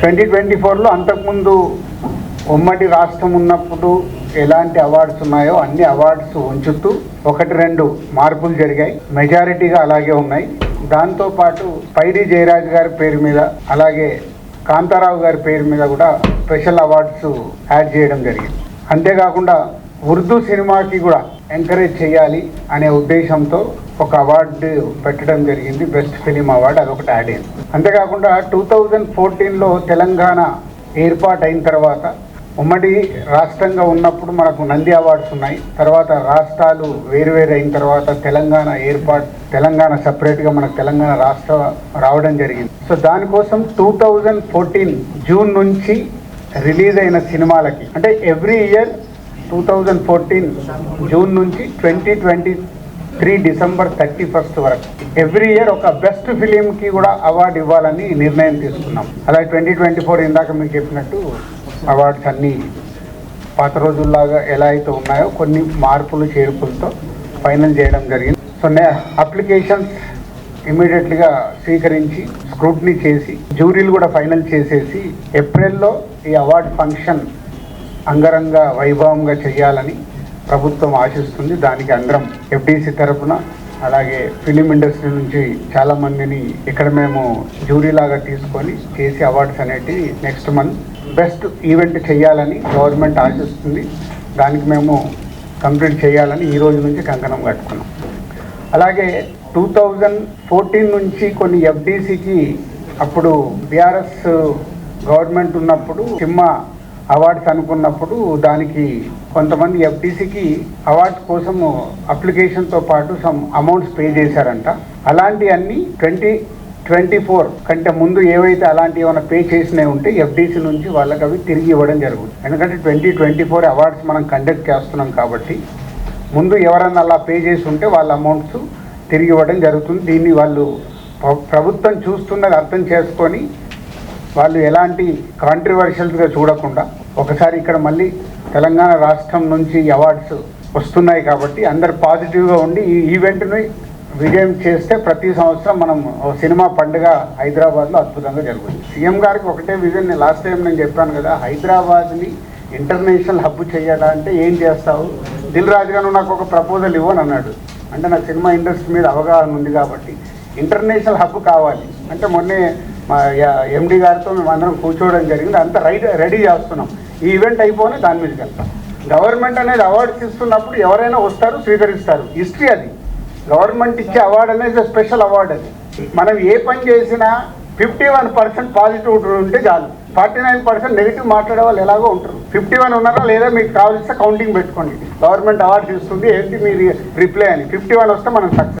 Twenty twenty ఫోర్లో అంతకుముందు ఉమ్మడి రాష్ట్రం ఉన్నప్పుడు ఎలాంటి అవార్డ్స్ ఉన్నాయో అన్ని అవార్డ్స్ ఉంచుతూ ఒకటి రెండు మార్పులు జరిగాయి. మెజారిటీగా అలాగే ఉన్నాయి. దాంతోపాటు పైడి జయరాజ్ గారి పేరు మీద అలాగే కాంతారావు గారి పేరు మీద కూడా స్పెషల్ అవార్డ్స్ యాడ్ చేయడం జరిగింది. అంతేకాకుండా ఉర్దూ సినిమాకి కూడా ఎంకరేజ్ చేయాలి అనే ఉద్దేశంతో ఒక అవార్డు పెట్టడం జరిగింది బెస్ట్ ఫిలిం అవార్డు అదొకటి యాడ్ అయింది. అంతేకాకుండా టూ థౌజండ్ ఫోర్టీన్లో తెలంగాణ ఏర్పాటు అయిన తర్వాత ఉమ్మడి రాష్ట్రంగా ఉన్నప్పుడు మనకు నంది అవార్డ్స్ ఉన్నాయి. తర్వాత రాష్ట్రాలు వేరువేరు అయిన తర్వాత తెలంగాణ ఏర్పాటు తెలంగాణ సపరేట్గా మనకు తెలంగాణ రాష్ట్ర రావడం జరిగింది. సో దానికోసం టూ థౌజండ్ ఫోర్టీన్ జూన్ నుంచి రిలీజ్ అయిన సినిమాలకి అంటే every year two thousand fourteen June నుంచి twenty twenty three December thirty first వరకు. ఎవ్రీ ఇయర్ ఒక బెస్ట్ ఫిలింకి కూడా అవార్డు ఇవ్వాలని నిర్ణయం తీసుకున్నాం. అలాగే ట్వంటీ ట్వంటీ ఫోర్ ఇందాక మీకు చెప్పినట్టు అవార్డ్స్ అన్నీ పాత రోజుల్లాగా ఎలా అయితే ఉన్నాయో కొన్ని మార్పులు చేర్పులతో ఫైనల్ చేయడం జరిగింది. సో నే అప్లికేషన్స్ ఇమీడియట్లీగా స్వీకరించి స్క్రూట్నీ చేసి జ్యూరీలు కూడా ఫైనల్ చేసేసి ఏప్రిల్లో ఈ అవార్డ్ ఫంక్షన్ అంగరంగ వైభవంగా చేయాలని ప్రభుత్వం ఆశిస్తుంది. దానికి అందరం ఎఫ్డీసీ తరఫున అలాగే ఫిలిం ఇండస్ట్రీ నుంచి చాలా మందిని ఇక్కడ మేము జ్యూరీలాగా తీసుకొని చేసి అవార్డ్స్ అనేటివి నెక్స్ట్ మంత్ బెస్ట్ ఈవెంట్ చేయాలని గవర్నమెంట్ ఆశిస్తుంది. దానికి మేము కంప్లీట్ చేయాలని ఈ రోజు నుంచి కంకణం కట్టుకున్నాం. అలాగే టూ థౌజండ్ ఫోర్టీన్ నుంచి కొన్ని ఎఫ్డీసీకి అప్పుడు బీఆర్ఎస్ గవర్నమెంట్ ఉన్నప్పుడు సినిమా అవార్డ్స్ అనుకున్నప్పుడు దానికి కొంతమంది ఎఫ్డీసీకి అవార్డ్స్ కోసము అప్లికేషన్తో పాటు సమ్ అమౌంట్స్ పే చేశారంట. అలాంటి అన్ని ట్వంటీ ట్వంటీ ఫోర్ కంటే ముందు ఏవైతే అలాంటి ఏమైనా పే చేసినవి ఉంటే ఎఫ్డీసీ నుంచి వాళ్ళకి అవి తిరిగి ఇవ్వడం జరుగుతుంది. ఎందుకంటే ట్వంటీ ట్వంటీ ఫోర్ అవార్డ్స్ మనం కండక్ట్ చేస్తున్నాం కాబట్టి ముందు ఎవరన్నా అలా పే చేసి ఉంటే వాళ్ళ అమౌంట్స్ తిరిగి ఇవ్వడం జరుగుతుంది. దీన్ని వాళ్ళు ప్రభుత్వం చూస్తున్నది అర్థం చేసుకొని వాళ్ళు ఎలాంటి కాంట్రవర్షియల్స్గా చూడకుండా ఒకసారి ఇక్కడ మళ్ళీ తెలంగాణ రాష్ట్రం నుంచి అవార్డ్స్ వస్తున్నాయి కాబట్టి అందరు పాజిటివ్గా ఉండి ఈ ఈవెంట్ని విజయం చేస్తే ప్రతి సంవత్సరం మనం ఓ సినిమా పండుగ హైదరాబాద్లో అద్భుతంగా జరుగుతుంది. సీఎం గారికి ఒకటే విజన్ లాస్ట్ టైం నేను చెప్పాను కదా హైదరాబాద్ని ఇంటర్నేషనల్ హబ్ చేయాలంటే ఏం చేస్తావు? దిల్ రాజు గారు నాకు ఒక ప్రపోజల్ ఇవ్వని అన్నాడు. అంటే నాకు సినిమా ఇండస్ట్రీ మీద అవగాహన ఉంది కాబట్టి ఇంటర్నేషనల్ హబ్ కావాలి. అంటే మొన్నే మా ఎండి గారితో మేము అందరం కూర్చోవడం జరిగింది. అంతా రైట్ రెడీ చేస్తున్నాం. ఈ ఈవెంట్ అయిపోయి దాని మీదకి వెళ్తాం. గవర్నమెంట్ అనేది అవార్డ్స్ ఇస్తున్నప్పుడు ఎవరైనా వస్తారు స్వీకరిస్తారు. హిస్టరీ అది. గవర్నమెంట్ ఇచ్చే అవార్డు అనేది స్పెషల్ అవార్డు అది. మనం ఏ పని చేసినా ఫిఫ్టీ వన్ పర్సెంట్ పాజిటివ్ ఉంటే చాలు. ఫార్టీ నైన్ పర్సెంట్ నెగిటివ్ మాట్లాడే వాళ్ళు ఎలాగో ఉంటారు. ఫిఫ్టీ వన్ ఉన్నారా లేదా మీకు కావాల్సిన కౌంటింగ్ పెట్టుకోండి. గవర్నమెంట్ అవార్డ్స్ ఇస్తుంది ఏంటి మీరు రిప్లై అని. ఫిఫ్టీ వన్ వస్తే మనం సక్సెస్